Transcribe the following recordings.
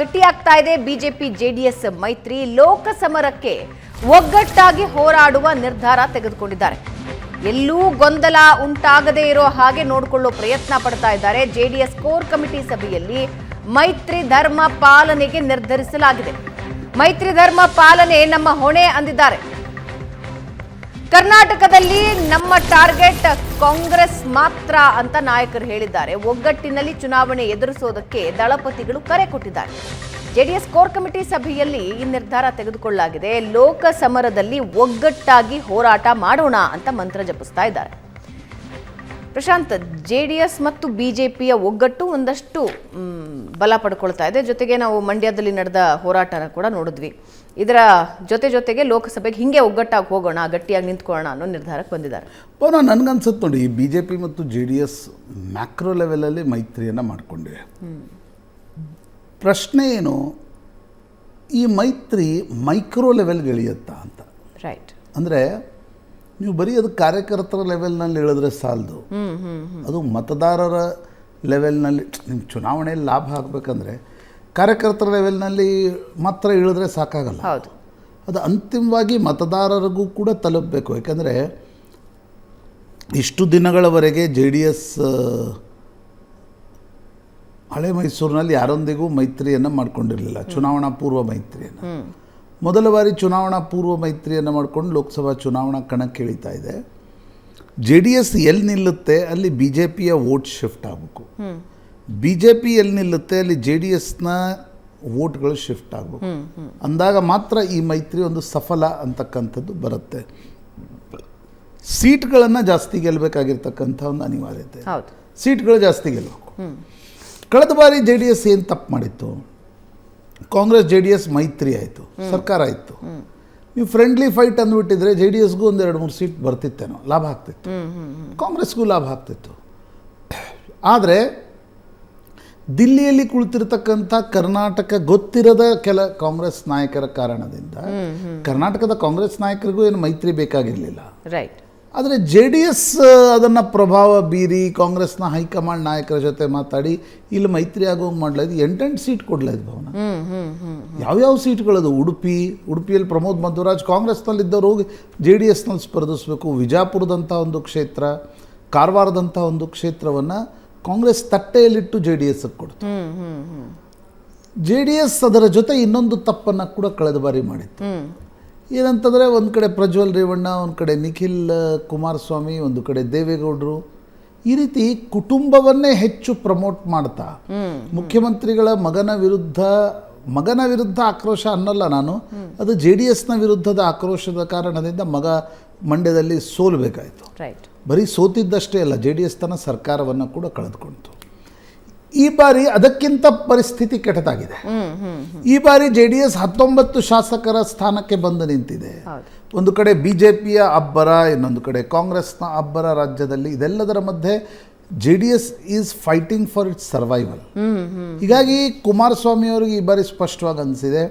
ಗಟ್ಟಿಯಾಗ್ತಾ ಇದೆ BJP JDS ಮೈತ್ರಿ ಲೋಕ ಸಮರಕ್ಕೆ ಒಗ್ಗಟ್ಟಾಗಿ ಹೋರಾಡುವ ನಿರ್ಧಾರ ತೆಗೆದುಕೊಂಡಿದ್ದಾರೆ. ಎಲ್ಲೂ ಗೊಂದಲ ಉಂಟಾಗದೇ ಇರೋ ಹಾಗೆ ನೋಡಿಕೊಳ್ಳೋ ಪ್ರಯತ್ನ ಪಡ್ತಾ ಇದ್ದಾರೆ ಜೆಡಿಎಸ್ ಕೋರ್ ಕಮಿಟಿ ಸಭೆಯಲ್ಲಿ ಮೈತ್ರಿ ಧರ್ಮ ಪಾಲನೆಗೆ ನಿರ್ಧರಿಸಲಾಗಿದೆ. ಮೈತ್ರಿ ಧರ್ಮ ಪಾಲನೆ ನಮ್ಮ ಹೊಣೆ ಅಂದಿದ್ದಾರೆ. ಕರ್ನಾಟಕದಲ್ಲಿ ನಮ್ಮ ಟಾರ್ಗೆಟ್ ಕಾಂಗ್ರೆಸ್ ಮಾತ್ರ ಅಂತ ನಾಯಕರು ಹೇಳಿದ್ದಾರೆ. ಒಗ್ಗಟ್ಟಿನಲ್ಲಿ ಚುನಾವಣೆ ಎದುರಿಸೋದಕ್ಕೆ ದಳಪತಿಗಳು ಕರೆ ಕೊಟ್ಟಿದ್ದಾರೆ. ಜೆಡಿಎಸ್ ಕೋರ್ ಕಮಿಟಿ ಸಭೆಯಲ್ಲಿ ಈ ನಿರ್ಧಾರ ತೆಗೆದುಕೊಳ್ಳಲಾಗಿದೆ. ಲೋಕ ಸಮರದಲ್ಲಿ ಒಗ್ಗಟ್ಟಾಗಿ ಹೋರಾಟ ಮಾಡೋಣ ಅಂತ ಮಂತ್ರ ಜಪಿಸ್ತಾ ಇದ್ದಾರೆ. ಪ್ರಶಾಂತ್, ಜೆಡಿಎಸ್ ಮತ್ತು ಬಿಜೆಪಿಯ ಒಗ್ಗಟ್ಟು ಒಂದಷ್ಟು ಬಲ ಪಡ್ಕೊಳ್ತಾ ಇದೆ. ಜೊತೆಗೆ ನಾವು ಮಂಡ್ಯದಲ್ಲಿ ನಡೆದ ಹೋರಾಟನ ಕೂಡ ನೋಡಿದ್ವಿ. ಇದರ ಜೊತೆ ಜೊತೆಗೆ ಲೋಕಸಭೆಗೆ ಹಿಂಗೆ ಒಗ್ಗಟ್ಟಾಗಿ ಹೋಗೋಣ ಗಟ್ಟಿಯಾಗಿ ನಿಂತ್ಕೊಳ್ಳೋಣ ಅನ್ನೋ ನಿರ್ಧಾರಕ್ಕೆ ಬಂದಿದ್ದಾರೆ. ಪೌನ ನನಗನ್ಸುತ್ತೆ ನೋಡಿ ಈ ಬಿ ಜೆ ಪಿ ಮತ್ತು ಜೆ ಡಿ ಎಸ್ ಮ್ಯಾಕ್ರೋ ಲೆವೆಲಲ್ಲಿ ಮೈತ್ರಿಯನ್ನು ಮಾಡಿಕೊಂಡಿವೆ ಪ್ರಶ್ನೆ ಏನು? ಈ ಮೈತ್ರಿ ಮೈಕ್ರೋ ಲೆವೆಲ್ಗೆ ಇಳಿಯುತ್ತಾ ಅಂತ. ರೈಟ್ ಅಂದರೆ ನೀವು ಬರೀ ಅದು ಕಾರ್ಯಕರ್ತರ ಲೆವೆಲ್ನಲ್ಲಿ ಇಳಿದ್ರೆ ಸಾಲದು. ಅದು ಮತದಾರರ ಲೆವೆಲ್ನಲ್ಲಿ ನಿಮ್ಮ ಚುನಾವಣೆಯಲ್ಲಿ ಲಾಭ ಆಗಬೇಕಂದ್ರೆ ಕಾರ್ಯಕರ್ತರ ಲೆವೆಲ್ನಲ್ಲಿ ಮಾತ್ರ ಇಳಿದ್ರೆ ಸಾಕಾಗಲ್ಲ. ಹೌದು. ಅದು ಅಂತಿಮವಾಗಿ ಮತದಾರರಿಗೂ ಕೂಡ ತಲುಪಬೇಕು. ಯಾಕಂದರೆ ಇಷ್ಟು ದಿನಗಳವರೆಗೆ ಜೆ ಡಿ ಎಸ್ ಹಳೆ ಮೈಸೂರಿನಲ್ಲಿ ಯಾರೊಂದಿಗೂ ಮೈತ್ರಿಯನ್ನು ಮಾಡಿಕೊಂಡಿರಲಿಲ್ಲ. ಚುನಾವಣಾ ಪೂರ್ವ ಮೈತ್ರಿಯನ್ನು. ಮೊದಲ ಬಾರಿ ಚುನಾವಣಾ ಪೂರ್ವ ಮೈತ್ರಿಯನ್ನು ಮಾಡಿಕೊಂಡು ಲೋಕಸಭಾ ಚುನಾವಣಾ ಕಣಕ್ಕೆ ಇಳಿತಾ ಇದೆ. ಜೆ ಡಿ ಎಸ್ ಎಲ್ಲಿ ನಿಲ್ಲುತ್ತೆ ಅಲ್ಲಿ ಬಿ ಜೆ ಪಿಯ ವೋಟ್ ಶಿಫ್ಟ್ ಆಗಬೇಕು. ಬಿ ಜೆ ಪಿ ಎಲ್ಲಿ ನಿಲ್ಲುತ್ತೆ ಅಲ್ಲಿ ಜೆ ಡಿ ಎಸ್ನ ವೋಟ್ಗಳು ಶಿಫ್ಟ್ ಆಗಬೇಕು. ಅಂದಾಗ ಮಾತ್ರ ಈ ಮೈತ್ರಿ ಒಂದು ಸಫಲ ಅಂತಕ್ಕಂಥದ್ದು ಬರುತ್ತೆ. ಸೀಟ್ಗಳನ್ನು ಜಾಸ್ತಿ ಗೆಲ್ಲಬೇಕಾಗಿರ್ತಕ್ಕಂಥ ಒಂದು ಅನಿವಾರ್ಯತೆ. ಸೀಟ್ಗಳು ಜಾಸ್ತಿ ಗೆಲ್ಲಬೇಕು ಕಳೆದ ಬಾರಿ ಜೆ ಡಿ ಎಸ್ ಏನು ತಪ್ಪು ಮಾಡಿತ್ತು? ಕಾಂಗ್ರೆಸ್ ಜೆ ಡಿ ಎಸ್ ಮೈತ್ರಿ ಆಯಿತು ಸರ್ಕಾರ ಆಯಿತು. ನೀವು ಫ್ರೆಂಡ್ಲಿ ಫೈಟ್ ಅಂದ್ಬಿಟ್ಟಿದ್ರೆ ಜೆ ಡಿ ಎಸ್ಗೂ ಒಂದು ಎರಡು ಮೂರು ಸೀಟ್ ಬರ್ತಿತ್ತೇನೋ ಲಾಭ ಆಗ್ತಿತ್ತು. ಕಾಂಗ್ರೆಸ್ಗೂ ಲಾಭ ಆಗ್ತಿತ್ತು. ಆದರೆ ದಿಲ್ಲಿಯಲ್ಲಿ ಕುಳಿತಿರ್ತಕ್ಕಂಥ ಕರ್ನಾಟಕ ಗೊತ್ತಿರದ ಕೆಲ ಕಾಂಗ್ರೆಸ್ ನಾಯಕರ ಕಾರಣದಿಂದ ಕರ್ನಾಟಕದ ಕಾಂಗ್ರೆಸ್ ನಾಯಕರಿಗೂ ಏನು ಮೈತ್ರಿ ಬೇಕಾಗಿರಲಿಲ್ಲ. ರೈಟ್ ಆದರೆ ಜೆ ಡಿ ಎಸ್ ಅದನ್ನು ಪ್ರಭಾವ ಬೀರಿ ಕಾಂಗ್ರೆಸ್ನ ಹೈಕಮಾಂಡ್ ನಾಯಕರ ಜೊತೆ ಮಾತಾಡಿ ಇಲ್ಲಿ ಮೈತ್ರಿ ಆಗೋಂಗೆ ಮಾಡಲಾಯ್ತು ಎಂಟೆಂಟು ಸೀಟ್ ಕೊಡ್ಲಾಯ್ತು ಭವನ? ಯಾವ್ಯಾವ ಸೀಟ್ಗಳದು? ಉಡುಪಿ ಉಡುಪಿಯಲ್ಲಿ ಪ್ರಮೋದ್ ಮಧ್ವರಾಜ್ ಕಾಂಗ್ರೆಸ್ನಲ್ಲಿದ್ದವರು ಹೋಗಿ ಜೆ ಡಿ ಎಸ್ನಲ್ಲಿ ಸ್ಪರ್ಧಿಸಬೇಕು. ವಿಜಾಪುರದಂಥ ಒಂದು ಕ್ಷೇತ್ರ ಕಾರವಾರದಂಥ ಒಂದು ಕ್ಷೇತ್ರವನ್ನು ಕಾಂಗ್ರೆಸ್ ತಟ್ಟೆಯಲ್ಲಿಟ್ಟು ಜೆ ಡಿ ಎಸ್ ಕೊಡ್ತು. ಜೆ ಡಿ ಎಸ್ ಅದರ ಜೊತೆ ಇನ್ನೊಂದು ತಪ್ಪನ್ನು ಕೂಡ ಕಳೆದ ಬಾರಿ ಮಾಡಿತ್ತು. ಏನಂತಂದರೆ ಒಂದು ಕಡೆ ಪ್ರಜ್ವಲ್ ರೇವಣ್ಣ ಒಂದು ಕಡೆ ನಿಖಿಲ್ ಕುಮಾರಸ್ವಾಮಿ ಒಂದು ಕಡೆ ದೇವೇಗೌಡರು ಈ ರೀತಿ ಕುಟುಂಬವನ್ನೇ ಹೆಚ್ಚು ಪ್ರಮೋಟ್ ಮಾಡ್ತಾ ಮುಖ್ಯಮಂತ್ರಿಗಳ ಮಗನ ವಿರುದ್ಧ ಮಗನ ವಿರುದ್ಧ ಆಕ್ರೋಶ ಅನ್ನಲ್ಲ ನಾನು ಅದು ಜೆ ಡಿ ಎಸ್ನ ವಿರುದ್ಧದ ಆಕ್ರೋಶದ ಕಾರಣದಿಂದ ಮಗ ಮಂಡ್ಯದಲ್ಲಿ ಸೋಲಬೇಕಾಯಿತು. ರೈಟ್ ಬರೀ ಸೋತಿದ್ದಷ್ಟೇ ಅಲ್ಲ ಜೆ ಡಿ ಎಸ್ ತನ್ನ ಸರ್ಕಾರವನ್ನು ಕೂಡ ಕಳೆದುಕೊಂಡಿತು. ಈ ಬಾರಿ ಅದಕ್ಕಿಂತ ಪರಿಸ್ಥಿತಿ ಕೆಟ್ಟದಾಗಿದೆ. ಈ ಬಾರಿ ಜೆ ಡಿ ಎಸ್ ಹತ್ತೊಂಬತ್ತು ಶಾಸಕರ ಸ್ಥಾನಕ್ಕೆ ಬಂದು ನಿಂತಿದೆ. ಒಂದು ಕಡೆ ಬಿ ಜೆ ಪಿಯ ಅಬ್ಬರ ಇನ್ನೊಂದು ಕಡೆ ಕಾಂಗ್ರೆಸ್ನ ಅಬ್ಬರ ರಾಜ್ಯದಲ್ಲಿ ಇದೆಲ್ಲದರ ಮಧ್ಯೆ J D S is fighting for its survival ಹೀಗಾಗಿ ಕುಮಾರಸ್ವಾಮಿ ಅವರಿಗೆ ಈ ಬಾರಿ ಸ್ಪಷ್ಟವಾಗಿ ಅನಿಸಿದೆ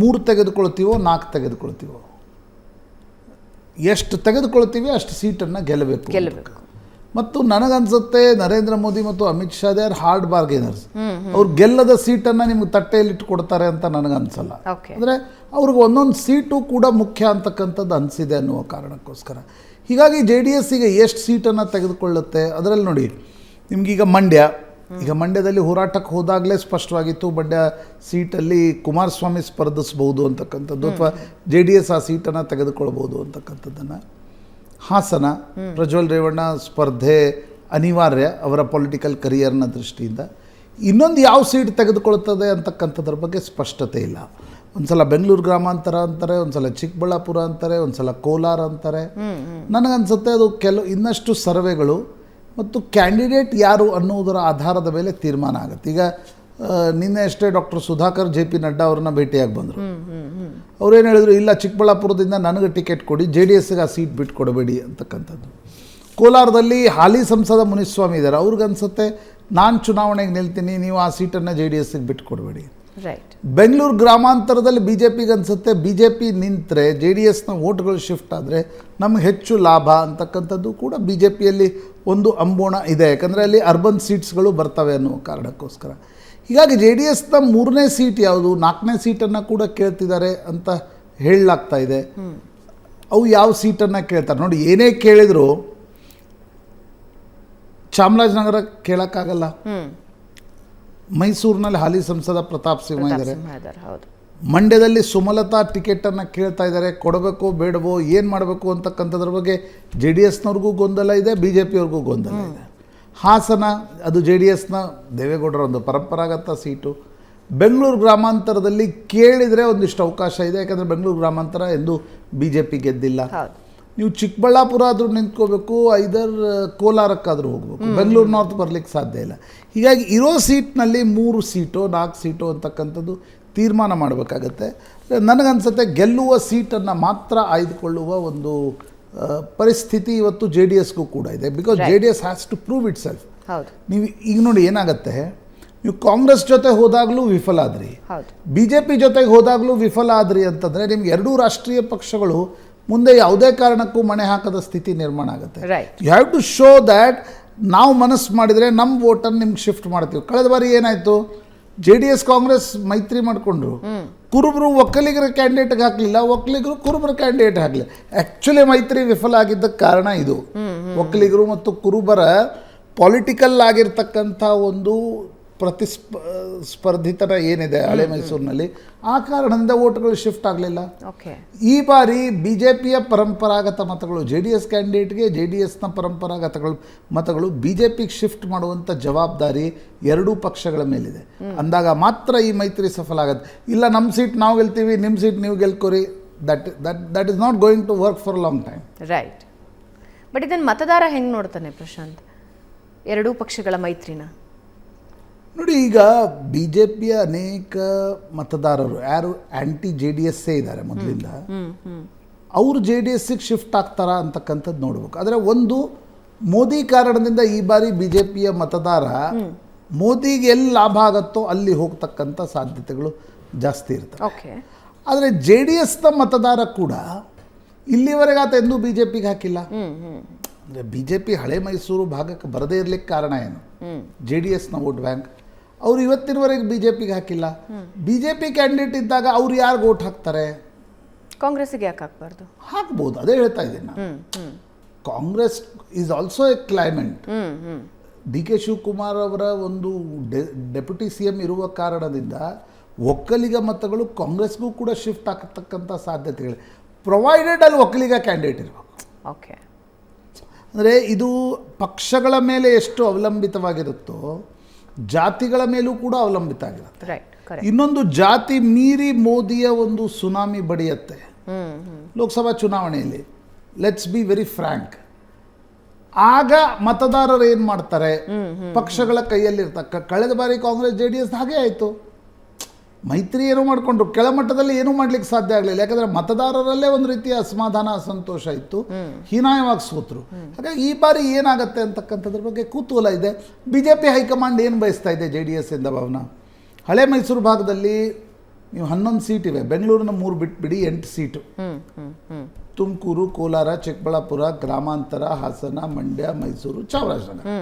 ಮೂರು ತೆಗೆದುಕೊಳ್ತೀವೋ ನಾಲ್ಕು ತೆಗೆದುಕೊಳ್ತೀವೋ? ಎಷ್ಟು ತೆಗೆದುಕೊಳ್ತೀವಿ ಅಷ್ಟು ಸೀಟನ್ನು ಗೆಲ್ಲಬೇಕು ಗೆಲ್ಲಬೇಕು. ಮತ್ತು ನನಗನ್ಸುತ್ತೆ ನರೇಂದ್ರ ಮೋದಿ ಮತ್ತು Amit Shah they are hard bargainers ಅವ್ರು ಗೆಲ್ಲದ ಸೀಟನ್ನು ನಿಮ್ಗೆ ತಟ್ಟೆಯಲ್ಲಿ ಇಟ್ಟುಕೊಡ್ತಾರೆ ಅಂತ ನನಗನ್ಸಲ್ಲ. ಅಂದರೆ ಅವ್ರಿಗೆ ಒಂದೊಂದು ಸೀಟು ಕೂಡ ಮುಖ್ಯ ಅಂತಕ್ಕಂಥದ್ದು ಅನಿಸಿದೆ ಅನ್ನುವ ಕಾರಣಕ್ಕೋಸ್ಕರ. ಹೀಗಾಗಿ ಜೆ ಡಿ ಎಸ್ ಈಗ ಎಷ್ಟು ಸೀಟನ್ನು ತೆಗೆದುಕೊಳ್ಳುತ್ತೆ? ಅದರಲ್ಲಿ ನೋಡಿ ನಿಮಗೀಗ ಮಂಡ್ಯ. ಈಗ ಮಂಡ್ಯದಲ್ಲಿ ಹೋರಾಟಕ್ಕೆ ಹೋದಾಗಲೇ ಸ್ಪಷ್ಟವಾಗಿತ್ತು ಮಂಡ್ಯ ಸೀಟಲ್ಲಿ ಕುಮಾರಸ್ವಾಮಿ ಸ್ಪರ್ಧಿಸ್ಬೋದು ಅಂತಕ್ಕಂಥದ್ದು ಅಥವಾ ಜೆ ಡಿ ಎಸ್ ಆ ಸೀಟನ್ನು ತೆಗೆದುಕೊಳ್ಬೋದು ಅಂತಕ್ಕಂಥದ್ದನ್ನು. ಹಾಸನ ಪ್ರಜ್ವಲ್ ರೇವಣ್ಣ ಸ್ಪರ್ಧೆ ಅನಿವಾರ್ಯ ಅವರ ಪೊಲಿಟಿಕಲ್ ಕರಿಯರ್ನ ದೃಷ್ಟಿಯಿಂದ. ಇನ್ನೊಂದು ಯಾವ ಸೀಟ್ ತೆಗೆದುಕೊಳ್ತದೆ ಅಂತಕ್ಕಂಥದ್ರ ಬಗ್ಗೆ ಸ್ಪಷ್ಟತೆ ಇಲ್ಲ. ಒಂದ್ಸಲ ಬೆಂಗಳೂರು ಗ್ರಾಮಾಂತರ ಅಂತಾರೆ ಒಂದ್ಸಲ ಚಿಕ್ಕಬಳ್ಳಾಪುರ ಅಂತಾರೆ ಒಂದ್ಸಲ ಕೋಲಾರ ಅಂತಾರೆ. ನನಗನ್ಸುತ್ತೆ ಅದು ಕೆಲವು ಇನ್ನಷ್ಟು ಸರ್ವೆಗಳು ಮತ್ತು ಕ್ಯಾಂಡಿಡೇಟ್ ಯಾರು ಅನ್ನುವುದರ ಆಧಾರದ ಮೇಲೆ ತೀರ್ಮಾನ ಆಗುತ್ತೆ. ಈಗ ನಿನ್ನೆ ಅಷ್ಟೇ doctor Sudhakar J P Nadda ಅವ್ರನ್ನ ಭೇಟಿಯಾಗಿ ಬಂದರು. ಅವ್ರೇನು ಹೇಳಿದ್ರು ಇಲ್ಲ ಚಿಕ್ಕಬಳ್ಳಾಪುರದಿಂದ ನನಗೆ ಟಿಕೆಟ್ ಕೊಡಿ ಜೆ ಡಿ ಎಸ್ಗೆ ಆ ಸೀಟ್ ಬಿಟ್ಟು ಕೊಡಬೇಡಿ ಅಂತಕ್ಕಂಥದ್ದು. ಕೋಲಾರದಲ್ಲಿ ಹಾಲಿ ಸಂಸದ ಮುನಿಸ್ವಾಮಿ ಇದ್ದಾರೆ. ಅವ್ರಿಗನ್ಸುತ್ತೆ ನಾನು ಚುನಾವಣೆಗೆ ನಿಲ್ತೀನಿ ನೀವು ಆ ಸೀಟನ್ನು ಜೆ ಡಿ ಎಸ್ಗೆ ಬಿಟ್ಟು ಕೊಡಬೇಡಿ ರೈಟ್ ಬೆಂಗಳೂರು ಗ್ರಾಮಾಂತರದಲ್ಲಿ ಬಿ ಜೆ ಪಿಗೆ ಅನಿಸುತ್ತೆ ಬಿ ಜೆ ಪಿ ನಿಂತರೆ ಜೆ ಡಿ ಎಸ್ನ ವೋಟ್ಗಳು ಶಿಫ್ಟ್ ಆದರೆ ನಮಗೆ ಹೆಚ್ಚು ಲಾಭ ಅಂತಕ್ಕಂಥದ್ದು ಕೂಡ ಬಿ ಜೆ ಪಿಯಲ್ಲಿ ಒಂದು ಅಂಬೋಣ ಇದೆ. ಯಾಕಂದರೆ ಅಲ್ಲಿ ಅರ್ಬನ್ ಸೀಟ್ಸ್ಗಳು ಬರ್ತವೆ ಅನ್ನೋ ಕಾರಣಕ್ಕೋಸ್ಕರ. ಹೀಗಾಗಿ ಜೆ ಡಿ ಎಸ್ನ ಮೂರನೇ ಸೀಟ್ ಯಾವುದು ನಾಲ್ಕನೇ ಸೀಟನ್ನು ಕೂಡ ಕೇಳ್ತಿದ್ದಾರೆ ಅಂತ ಹೇಳಲಾಗ್ತಾ ಇದೆ. ಅವು ಯಾವ ಸೀಟನ್ನು ಕೇಳ್ತಾರೆ? ನೋಡಿ ಏನೇ ಕೇಳಿದ್ರು ಚಾಮರಾಜನಗರ ಕೇಳೋಕ್ಕಾಗಲ್ಲ. ಮೈಸೂರಿನಲ್ಲಿ ಹಾಲಿ ಸಂಸದ ಪ್ರತಾಪ್ ಸಿಂಹ ಇದ್ದಾರೆ. ಹೌದು. ಮಂಡ್ಯದಲ್ಲಿ ಸುಮಲತಾ ಟಿಕೆಟನ್ನು ಕೇಳ್ತಾ ಇದ್ದಾರೆ. ಕೊಡಬೇಕು ಬೇಡವೋ ಏನು ಮಾಡಬೇಕು ಅಂತಕ್ಕಂಥದ್ರ ಬಗ್ಗೆ ಜೆ ಡಿ ಎಸ್ನವ್ರಿಗೂ ಗೊಂದಲ ಇದೆ ಬಿ ಜೆ ಪಿಯವ್ರಿಗೂ ಗೊಂದಲ ಇದೆ. ಹಾಸನ ಅದು ಜೆ ಡಿ ಎಸ್ನ ದೇವೇಗೌಡರ ಒಂದು ಪರಂಪರಾಗತ ಸೀಟು. ಬೆಂಗಳೂರು ಗ್ರಾಮಾಂತರದಲ್ಲಿ ಕೇಳಿದರೆ ಒಂದಿಷ್ಟು ಅವಕಾಶ ಇದೆ ಯಾಕಂದರೆ ಬೆಂಗಳೂರು ಗ್ರಾಮಾಂತರ ಎಂದು ಬಿ ಜೆ ಪಿ ಗೆದ್ದಿಲ್ಲ. ನೀವು ಚಿಕ್ಕಬಳ್ಳಾಪುರ ಆದರೂ ನಿಂತ್ಕೋಬೇಕು ಐದರ್ ಕೋಲಾರಕ್ಕಾದರೂ ಹೋಗಬೇಕು. ಬೆಂಗಳೂರು ನಾರ್ತ್ ಬರಲಿಕ್ಕೆ ಸಾಧ್ಯ ಇಲ್ಲ. ಹೀಗಾಗಿ ಇರೋ ಸೀಟ್ನಲ್ಲಿ ಮೂರು ಸೀಟು ನಾಲ್ಕು ಸೀಟು ಅಂತಕ್ಕಂಥದ್ದು ತೀರ್ಮಾನ ಮಾಡಬೇಕಾಗತ್ತೆ. ನನಗನ್ಸುತ್ತೆ ಗೆಲ್ಲುವ ಸೀಟನ್ನು ಮಾತ್ರ ಆಯ್ದುಕೊಳ್ಳುವ ಒಂದು ಪರಿಸ್ಥಿತಿ ಇವತ್ತು ಜೆ ಡಿ ಎಸ್ಗೂ ಕೂಡ ಇದೆ. Because J D S has to prove itself ನೀವು ಈಗ ನೋಡಿ ಏನಾಗುತ್ತೆ ನೀವು ಕಾಂಗ್ರೆಸ್ ಜೊತೆ ಹೋದಾಗಲೂ ವಿಫಲ ಆದ್ರಿ. ಬಿ ಜೆ ಪಿ ಜೊತೆಗೆ ಹೋದಾಗಲೂ ವಿಫಲ ಆದ್ರಿ ಅಂತಂದರೆ ನಿಮ್ಗೆ ಎರಡೂ ರಾಷ್ಟ್ರೀಯ ಪಕ್ಷಗಳು ಮುಂದೆ ಯಾವುದೇ ಕಾರಣಕ್ಕೂ ಮಣೆ ಹಾಕದ ಸ್ಥಿತಿ ನಿರ್ಮಾಣ ಆಗುತ್ತೆ. You have to show that ನಾವು ಮನಸ್ಸು ಮಾಡಿದರೆ ನಮ್ಮ ವೋಟನ್ನು ನಿಮ್ಗೆ ಶಿಫ್ಟ್ ಮಾಡ್ತೀವಿ. ಕಳೆದ ಬಾರಿ ಏನಾಯಿತು? ಜೆ ಡಿ ಎಸ್ ಕಾಂಗ್ರೆಸ್ ಮೈತ್ರಿ ಮಾಡಿಕೊಂಡ್ರು. ಕುರುಬರು ಒಕ್ಕಲಿಗರ ಕ್ಯಾಂಡಿಡೇಟ್ಗೆ ಹಾಕಲಿಲ್ಲ. ಒಕ್ಕಲಿಗರು ಕುರುಬರ ಕ್ಯಾಂಡಿಡೇಟ್ ಹಾಕಲಿ ಆ್ಯಕ್ಚುಲಿ ಮೈತ್ರಿ ವಿಫಲ ಆಗಿದ್ದಕ್ಕೆ ಕಾರಣ ಇದು. ಒಕ್ಕಲಿಗರು ಮತ್ತು ಕುರುಬರ ಪೊಲಿಟಿಕಲ್ ಆಗಿರ್ತಕ್ಕಂಥ ಒಂದು ಪ್ರತಿಸ್ಪ ಸ್ಪರ್ಧಿತರ ಏನಿದೆ ಹಳೆ ಮೈಸೂರಿನಲ್ಲಿ ಆ ಕಾರಣದಿಂದ ವೋಟ್ಗಳು ಶಿಫ್ಟ್ ಆಗಲಿಲ್ಲ. ಓಕೆ. ಈ ಬಾರಿ ಬಿ ಜೆ ಪಿಯ ಪರಂಪರಾಗತ ಮತಗಳು ಜೆ ಡಿ ಎಸ್ ಕ್ಯಾಂಡಿಡೇಟ್ಗೆ ಜೆ ಡಿ ಎಸ್ನ ಪರಂಪರಾಗತಗಳು ಮತಗಳು ಬಿ ಜೆ ಪಿಗೆ ಶಿಫ್ಟ್ ಮಾಡುವಂಥ ಜವಾಬ್ದಾರಿ ಎರಡೂ ಪಕ್ಷಗಳ ಮೇಲಿದೆ. ಅಂದಾಗ ಮಾತ್ರ ಈ ಮೈತ್ರಿ ಸಫಲ ಆಗುತ್ತೆ. ಇಲ್ಲ ನಮ್ಮ ಸೀಟ್ ನಾವು ಗೆಲ್ತೀವಿ ನಿಮ್ಮ ಸೀಟ್ ನೀವು ಗೆಲ್ಕೋರಿ. That that that is not going to work for long time right but ಇದನ್ನು ಮತದಾರ ಹೆಂಗೆ ನೋಡ್ತಾನೆ ಪ್ರಶಾಂತ್? ಎರಡೂ ಪಕ್ಷಗಳ ಮೈತ್ರಿನ. ನೋಡಿ ಈಗ ಬಿ ಜೆ ಪಿಯ ಅನೇಕ ಮತದಾರರು ಯಾರು ಆ್ಯಂಟಿ ಜೆ ಡಿ ಎಸ್ಸೇ ಇದ್ದಾರೆ ಮೊದಲಿಂದ. ಅವರು ಜೆ ಡಿ ಎಸ್ಸಿಗೆ ಶಿಫ್ಟ್ ಆಗ್ತಾರಾ ಅಂತಕ್ಕಂಥದ್ದು ನೋಡ್ಬೇಕು. ಆದರೆ ಒಂದು ಮೋದಿ ಕಾರಣದಿಂದ ಈ ಬಾರಿ ಬಿ ಜೆ ಪಿಯ ಮತದಾರ ಮೋದಿಗೆ ಎಲ್ಲಿ ಲಾಭ ಆಗತ್ತೋ ಅಲ್ಲಿ ಹೋಗ್ತಕ್ಕಂಥ ಸಾಧ್ಯತೆಗಳು ಜಾಸ್ತಿ ಇರ್ತವೆ. ಓಕೆ. ಆದರೆ ಜೆ ಡಿ ಎಸ್ನ ಮತದಾರ ಕೂಡ ಇಲ್ಲಿವರೆಗೆ ಆತ ಎಂದೂ ಬಿ ಜೆ ಪಿಗೆ ಹಾಕಿಲ್ಲ. ಅಂದರೆ ಬಿ ಜೆ ಪಿ ಹಳೆ ಮೈಸೂರು ಭಾಗಕ್ಕೆ ಬರದೇ ಇರಲಿಕ್ಕೆ ಕಾರಣ ಏನು? ಜೆ ಡಿ ಎಸ್ನ ವೋಟ್ ಬ್ಯಾಂಕ್ ಅವ್ರು ಇವತ್ತಿನವರೆಗೆ ಬಿ ಜೆ ಪಿಗೆ ಹಾಕಿಲ್ಲ. ಬಿ ಜೆ ಪಿ ಕ್ಯಾಂಡಿಡೇಟ್ ಇದ್ದಾಗ ಅವ್ರು ಯಾರು ಓಟ್ ಹಾಕ್ತಾರೆ? ಕಾಂಗ್ರೆಸ್ಗೆ ಯಾಕೆ ಹಾಕ್ಬಾರ್ದು? ಹಾಕ್ಬೋದು ಅದೇ ಹೇಳ್ತಾ ಇದ್ದೀನಿ ನಾನು. Congress is also a claimant D K Shivakumar ಅವರ ಒಂದು ಡೆಪ್ಯೂಟಿ ಸಿ ಎಂ ಇರುವ ಕಾರಣದಿಂದ ಒಕ್ಕಲಿಗ ಮತಗಳು ಕಾಂಗ್ರೆಸ್ಗೂ ಕೂಡ ಶಿಫ್ಟ್ ಆಗತಕ್ಕಂಥ ಸಾಧ್ಯತೆಗಳು ಪ್ರೊವೈಡೆಡ್ ಅಲ್ಲಿ ಒಕ್ಕಲಿಗ ಕ್ಯಾಂಡಿಡೇಟ್ ಇರಬೇಕು. ಓಕೆ ಅಂದರೆ ಇದು ಪಕ್ಷಗಳ ಮೇಲೆ ಎಷ್ಟು ಅವಲಂಬಿತವಾಗಿರುತ್ತೋ ಜಾತಿಗಳ ಮೇಲೂ ಕೂಡ ಅವಲಂಬಿತ ಆಗಿರುತ್ತೆ ಇನ್ನೊಂದು ಜಾತಿ ಮೀರಿ ಮೋದಿಯ ಒಂದು ಸುನಾಮಿ ಬಡಿಯತ್ತೆ. ಲೋಕಸಭಾ ಚುನಾವಣೆಯಲ್ಲಿ. ಲೆಟ್ಸ್ ಬಿ ವೆರಿ ಫ್ರ್ಯಾಂಕ್ ಆಗ ಮತದಾರರು ಏನು ಮಾಡ್ತಾರೆ? ಪಕ್ಷಗಳ ಕೈಯಲ್ಲಿರ್ತಕ್ಕ ಕಳೆದ ಬಾರಿ ಕಾಂಗ್ರೆಸ್ ಜೆ ಡಿ ಎಸ್ ಹಾಗೆ ಆಯಿತು. ಮೈತ್ರಿ ಏನೂ ಮಾಡಿಕೊಂಡ್ರು. ಕೆಳಮಟ್ಟದಲ್ಲಿ ಏನೂ ಮಾಡ್ಲಿಕ್ಕೆ ಸಾಧ್ಯ ಆಗಲಿಲ್ಲ. ಯಾಕಂದ್ರೆ ಮತದಾರರಲ್ಲೇ ಒಂದು ರೀತಿಯ ಅಸಮಾಧಾನ ಸಂತೋಷ ಇತ್ತು. ಹೀನಾಯವಾಗಿ ಸೋತರು. ಹಾಗಾಗಿ ಈ ಬಾರಿ ಏನಾಗುತ್ತೆ ಅಂತಕ್ಕಂಥದ್ರ ಬಗ್ಗೆ ಕುತೂಹಲ ಇದೆ. ಬಿ ಜೆ ಪಿ ಹೈಕಮಾಂಡ್ ಏನು ಬಯಸ್ತಾ ಇದೆ ಜೆ ಡಿ ಎಸ್ ಇಂದ ಭಾವನ? ಹಳೆ ಮೈಸೂರು ಭಾಗದಲ್ಲಿ ನೀವು ಹನ್ನೊಂದು ಸೀಟ್ ಇವೆ. ಬೆಂಗಳೂರಿನ ಮೂರು ಬಿಟ್ಬಿಡಿ ಎಂಟು ಸೀಟು. ತುಮಕೂರು ಕೋಲಾರ ಚಿಕ್ಕಬಳ್ಳಾಪುರ ಗ್ರಾಮಾಂತರ ಹಾಸನ ಮಂಡ್ಯ ಮೈಸೂರು ಚಾಮರಾಜನಗರ.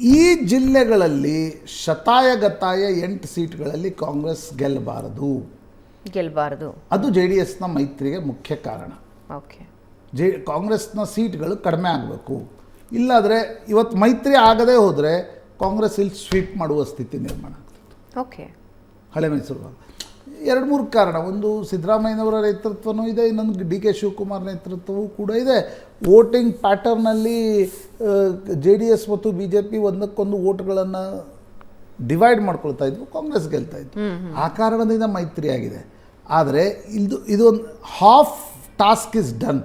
ಈ ಜಿಲ್ಲೆಗಳಲ್ಲಿ ಶತಾಯಗತಾಯ ಎಂಟು ಸೀಟ್ಗಳಲ್ಲಿ ಕಾಂಗ್ರೆಸ್ ಗೆಲ್ಲಬಾರದು. ಗೆಲ್ಲಬಾರದು. ಅದು ಜೆ ಡಿ ಎಸ್ನ ಮೈತ್ರಿಗೆ ಮುಖ್ಯ ಕಾರಣ. ಓಕೆ. ಜೆ ಕಾಂಗ್ರೆಸ್ನ ಸೀಟ್ಗಳು ಕಡಿಮೆ ಆಗಬೇಕು. ಇಲ್ಲಾದರೆ ಇವತ್ತು ಮೈತ್ರಿ ಆಗದೇ ಹೋದರೆ ಕಾಂಗ್ರೆಸ್ ಇಲ್ಲಿ ಸ್ವೀಪ್ ಮಾಡುವ ಸ್ಥಿತಿ ನಿರ್ಮಾಣ ಆಗ್ತಿತ್ತು ಓಕೆ. ಹಳೆ ಮೈಸೂರು ಭಾಗ. ಎರಡು ಮೂರು ಕಾರಣ. ಒಂದು ಸಿದ್ದರಾಮಯ್ಯನವರ ನೇತೃತ್ವವೂ ಇದೆ ಇನ್ನೊಂದು ಡಿ ಕೆ ಶಿವಕುಮಾರ್ ನೇತೃತ್ವವೂ ಕೂಡ ಇದೆ. ವೋಟಿಂಗ್ ಪ್ಯಾಟರ್ನಲ್ಲಿ ಜೆ ಡಿ ಎಸ್ ಮತ್ತು ಬಿ ಜೆ ಪಿ ಒಂದಕ್ಕೊಂದು ವೋಟ್ಗಳನ್ನು ಡಿವೈಡ್ ಮಾಡ್ಕೊಳ್ತಾ ಇದ್ವು ಕಾಂಗ್ರೆಸ್ ಗೆಲ್ತಾ ಇದ್ವು ಆ ಕಾರಣದಿಂದ ಮೈತ್ರಿ ಆಗಿದೆ. ಆದರೆ ಇದು ಇದೊಂದು half task is done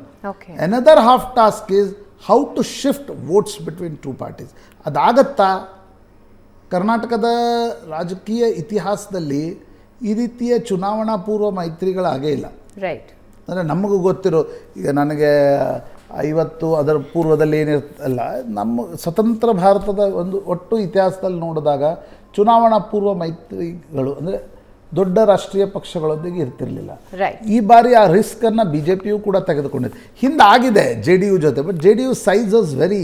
another half task is how to shift votes between two parties ಅದಾಗತ್ತಾ ಕರ್ನಾಟಕದ ರಾಜಕೀಯ ಇತಿಹಾಸದಲ್ಲಿ ಈ ರೀತಿಯ ಚುನಾವಣಾ ಪೂರ್ವ ಮೈತ್ರಿಗಳಾಗೇ ಇಲ್ಲ. ರೈಟ್ ಅಂದರೆ ನಮಗೂ ಗೊತ್ತಿರೋ ಈಗ ನನಗೆ ಐವತ್ತು ಅದರ ಪೂರ್ವದಲ್ಲಿ ಏನಿರ್ತಲ್ಲ ನಮ್ಮ ಸ್ವತಂತ್ರ ಭಾರತದ ಒಂದು ಒಟ್ಟು ಇತಿಹಾಸದಲ್ಲಿ ನೋಡಿದಾಗ ಚುನಾವಣಾ ಪೂರ್ವ ಮೈತ್ರಿಗಳು ಅಂದರೆ ದೊಡ್ಡ ರಾಷ್ಟ್ರೀಯ ಪಕ್ಷಗಳೊಂದಿಗೆ ಇರ್ತಿರಲಿಲ್ಲ. ರೈಟ್ ಈ ಬಾರಿ ಆ ರಿಸ್ಕನ್ನು ಬಿ ಜೆ ಪಿಯು ಕೂಡ ತೆಗೆದುಕೊಂಡಿದೆ. ಹಿಂದಾಗಿದೆ ಜೆ ಡಿ ಯು ಜೊತೆ but J D U size was very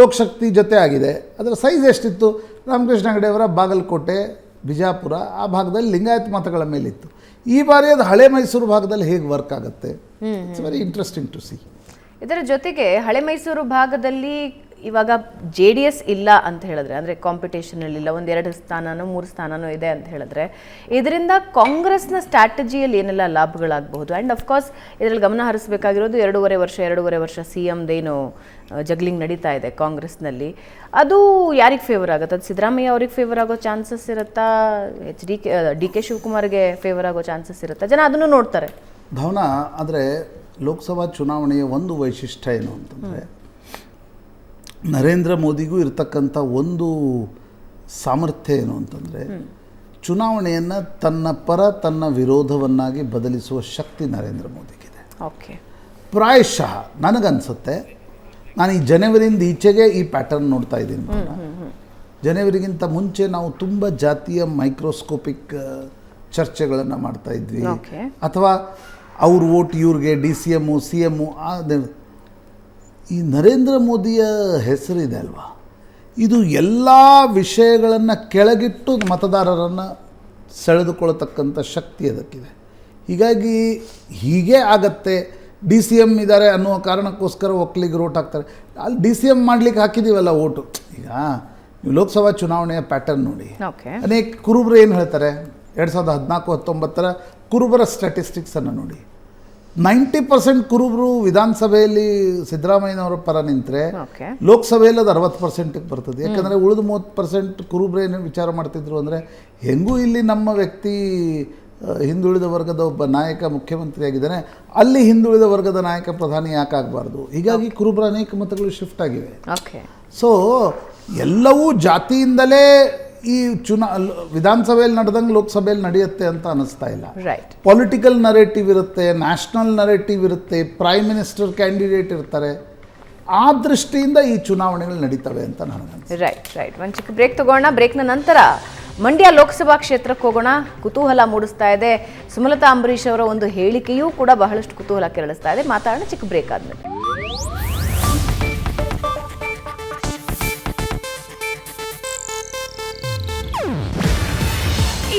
Lokshakti ಜೊತೆ ಆಗಿದೆ. ಅದರ ಸೈಜ್ ಎಷ್ಟಿತ್ತು? ರಾಮಕೃಷ್ಣ ಅಂಗಡಿಯವರ ಬಾಗಲಕೋಟೆ ಬಿಜಾಪುರ ಆ ಭಾಗದಲ್ಲಿ ಲಿಂಗಾಯತ್ ಮತಗಳ ಮೇಲಿತ್ತು. ಈ ಬಾರಿ ಅದು ಹಳೆ ಮೈಸೂರು ಭಾಗದಲ್ಲಿ ಹೇಗೆ ವರ್ಕ್ ಆಗುತ್ತೆ? It's very interesting to see ಇದರ ಜೊತೆಗೆ ಹಳೆ ಮೈಸೂರು ಭಾಗದಲ್ಲಿ ಇವಾಗ ಜೆ ಡಿ ಎಸ್ ಇಲ್ಲ ಅಂತ ಹೇಳಿದ್ರೆ ಅಂದರೆ ಕಾಂಪಿಟೇಷನಲ್ಲಿ ಇಲ್ಲ ಒಂದು ಎರಡು ಸ್ಥಾನನೋ ಮೂರು ಸ್ಥಾನನೋ ಇದೆ ಅಂತ ಹೇಳಿದ್ರೆ ಇದರಿಂದ ಕಾಂಗ್ರೆಸ್ನ ಸ್ಟ್ರಾಟಜಿಯಲ್ಲಿ ಏನೆಲ್ಲ ಲಾಭಗಳಾಗಬಹುದು? ಆ್ಯಂಡ್ ಅಫ್ಕೋರ್ಸ್ ಇದರಲ್ಲಿ ಗಮನ ಹರಿಸಬೇಕಾಗಿರೋದು ಎರಡೂವರೆ ವರ್ಷ ಎರಡೂವರೆ ವರ್ಷ ಸಿ ಎಮ್ದೇನು ಜಗ್ಲಿಂಗ್ ನಡೀತಾ ಇದೆ ಕಾಂಗ್ರೆಸ್ನಲ್ಲಿ. ಅದು ಯಾರಿಗೆ ಫೇವರ್ ಆಗುತ್ತೆ? ಅದು ಸಿದ್ದರಾಮಯ್ಯ ಅವ್ರಿಗೆ ಫೇವರ್ ಆಗೋ ಚಾನ್ಸಸ್ ಇರುತ್ತಾ? H D K D K ಶಿವಕುಮಾರ್ಗೆ favour ಆಗೋ ಚಾನ್ಸಸ್ ಇರುತ್ತಾ? ಜನ ಅದನ್ನು ನೋಡ್ತಾರೆ. ಭವನ ಆದರೆ ಲೋಕಸಭಾ ಚುನಾವಣೆಯ ಒಂದು ವೈಶಿಷ್ಟ್ಯ ಏನು ಅಂತಂದರೆ ನರೇಂದ್ರ ಮೋದಿಗೂ ಇರತಕ್ಕಂಥ ಒಂದು ಸಾಮರ್ಥ್ಯ ಏನು ಅಂತಂದರೆ ಚುನಾವಣೆಯನ್ನು ತನ್ನ ಪರ ತನ್ನ ವಿರೋಧವನ್ನಾಗಿ ಬದಲಿಸುವ ಶಕ್ತಿ ನರೇಂದ್ರ ಮೋದಿಗಿದೆ. ಓಕೆ ಪ್ರಾಯಶಃ ನನಗನ್ಸುತ್ತೆ ನಾನು ಈ ಜನವರಿಯಿಂದ ಈಚೆಗೆ ಈ ಪ್ಯಾಟರ್ನ್ ನೋಡ್ತಾ ಇದ್ದೀನಿ. ಜನವರಿಗಿಂತ ಮುಂಚೆ ನಾವು ತುಂಬ ಜಾತಿಯ ಮೈಕ್ರೋಸ್ಕೋಪಿಕ್ ಚರ್ಚೆಗಳನ್ನು ಮಾಡ್ತಾ ಇದ್ವಿ. ಅಥವಾ ಅವ್ರ ಓಟ್ ಇವ್ರಿಗೆ D C M C M ಈ ನರೇಂದ್ರ ಮೋದಿಯ ಹೆಸರಿದೆ ಅಲ್ವಾ? ಇದು ಎಲ್ಲ ವಿಷಯಗಳನ್ನು ಕೆಳಗಿಟ್ಟು ಮತದಾರರನ್ನು ಸೆಳೆದುಕೊಳ್ಳತಕ್ಕಂಥ ಶಕ್ತಿ ಅದಕ್ಕಿದೆ. ಹೀಗಾಗಿ ಹೀಗೆ ಆಗತ್ತೆ. ಡಿ ಸಿ ಎಂ ಇದ್ದಾರೆ ಅನ್ನುವ ಕಾರಣಕ್ಕೋಸ್ಕರ ಒಕ್ಕಲಿಗರು ರೋಟ್ ಹಾಕ್ತಾರೆ. ಅಲ್ಲಿ ಡಿ ಸಿ ಎಂ ಮಾಡ್ಲಿಕ್ಕೆ ಹಾಕಿದ್ದೀವಲ್ಲ ಓಟು ಈಗ ನೀವು ಲೋಕಸಭಾ ಚುನಾವಣೆಯ ಪ್ಯಾಟರ್ನ್ ನೋಡಿ. ಅನೇಕ ಕುರುಬರು ಏನು ಹೇಳ್ತಾರೆ? ಎರಡು ಸಾವಿರದ ಹದಿನಾಲ್ಕು ಹತ್ತೊಂಬತ್ತರ ಕುರುಬರ ಸ್ಟ್ಯಾಟಿಸ್ಟಿಕ್ಸನ್ನು ನೋಡಿ. ನೈಂಟಿ ಪರ್ಸೆಂಟ್ ಕುರುಬರು ವಿಧಾನಸಭೆಯಲ್ಲಿ ಸಿದ್ದರಾಮಯ್ಯನವರ ಪರ ನಿಂತರೆ ಲೋಕಸಭೆಯಲ್ಲಿ ಅದು ಅರವತ್ತು ಪರ್ಸೆಂಟಿಗೆ ಬರ್ತದೆ. ಯಾಕಂದರೆ ಉಳಿದ ಮೂವತ್ತು ಪರ್ಸೆಂಟ್ ಕುರುಬ್ರೇನು ವಿಚಾರ ಮಾಡ್ತಿದ್ರು ಅಂದರೆ ಹೆಂಗೂ ಇಲ್ಲಿ ನಮ್ಮ ವ್ಯಕ್ತಿ ಹಿಂದುಳಿದ ವರ್ಗದ ಒಬ್ಬ ನಾಯಕ ಮುಖ್ಯಮಂತ್ರಿಯಾಗಿದ್ದಾನೆ ಅಲ್ಲಿ ಹಿಂದುಳಿದ ವರ್ಗದ ನಾಯಕ ಪ್ರಧಾನಿ ಯಾಕಾಗಬಾರ್ದು ಹೀಗಾಗಿ ಕುರುಬರ ಅನೇಕ ಮತಗಳು ಶಿಫ್ಟ್ ಆಗಿವೆ. ಓಕೆ. ಸೊ ಎಲ್ಲವೂ ಜಾತಿಯಿಂದಲೇ ಈ ಚುನಾ ವಿಧಾನಸಭೆಯಲ್ಲಿ ನಡೆದಂಗೆ ಲೋಕಸಭೆಯಲ್ಲಿ ನಡೆಯುತ್ತೆ ಅಂತ ಅನಿಸ್ತಾ ಇಲ್ಲ. ರೈಟ್ ಪೊಲಿಟಿಕಲ್ ನರೇಟಿವ್ ಇರುತ್ತೆ ನ್ಯಾಷನಲ್ ನರೇಟಿವ್ ಇರುತ್ತೆ ಪ್ರೈಮ್ ಮಿನಿಸ್ಟರ್ ಕ್ಯಾಂಡಿಡೇಟ್ ಇರ್ತಾರೆ. ಆ ದೃಷ್ಟಿಯಿಂದ ಈ ಚುನಾವಣೆಗಳು ನಡೀತವೆ ಅಂತ ನಾನು ರೈಟ್ ರೈಟ್ ಒಂದು ಚಿಕ್ಕ ಬ್ರೇಕ್ ತಗೋಣ. ಬ್ರೇಕ್ನ ನಂತರ ಮಂಡ್ಯ ಲೋಕಸಭಾ ಕ್ಷೇತ್ರಕ್ಕೆ ಹೋಗೋಣ. ಕುತೂಹಲ ಮೂಡಿಸ್ತಾ ಇದೆ. ಸುಮಲತಾ ಅಂಬರೀಷ್ ಅವರ ಒಂದು ಹೇಳಿಕೆಯೂ ಕೂಡ ಬಹಳಷ್ಟು ಕುತೂಹಲ ಕೆರಳಿಸ್ತಾ ಇದೆ. ಮಾತಾಡೋಣ ಚಿಕ್ಕ ಬ್ರೇಕ್ ಆದ್ಮೇಲೆ.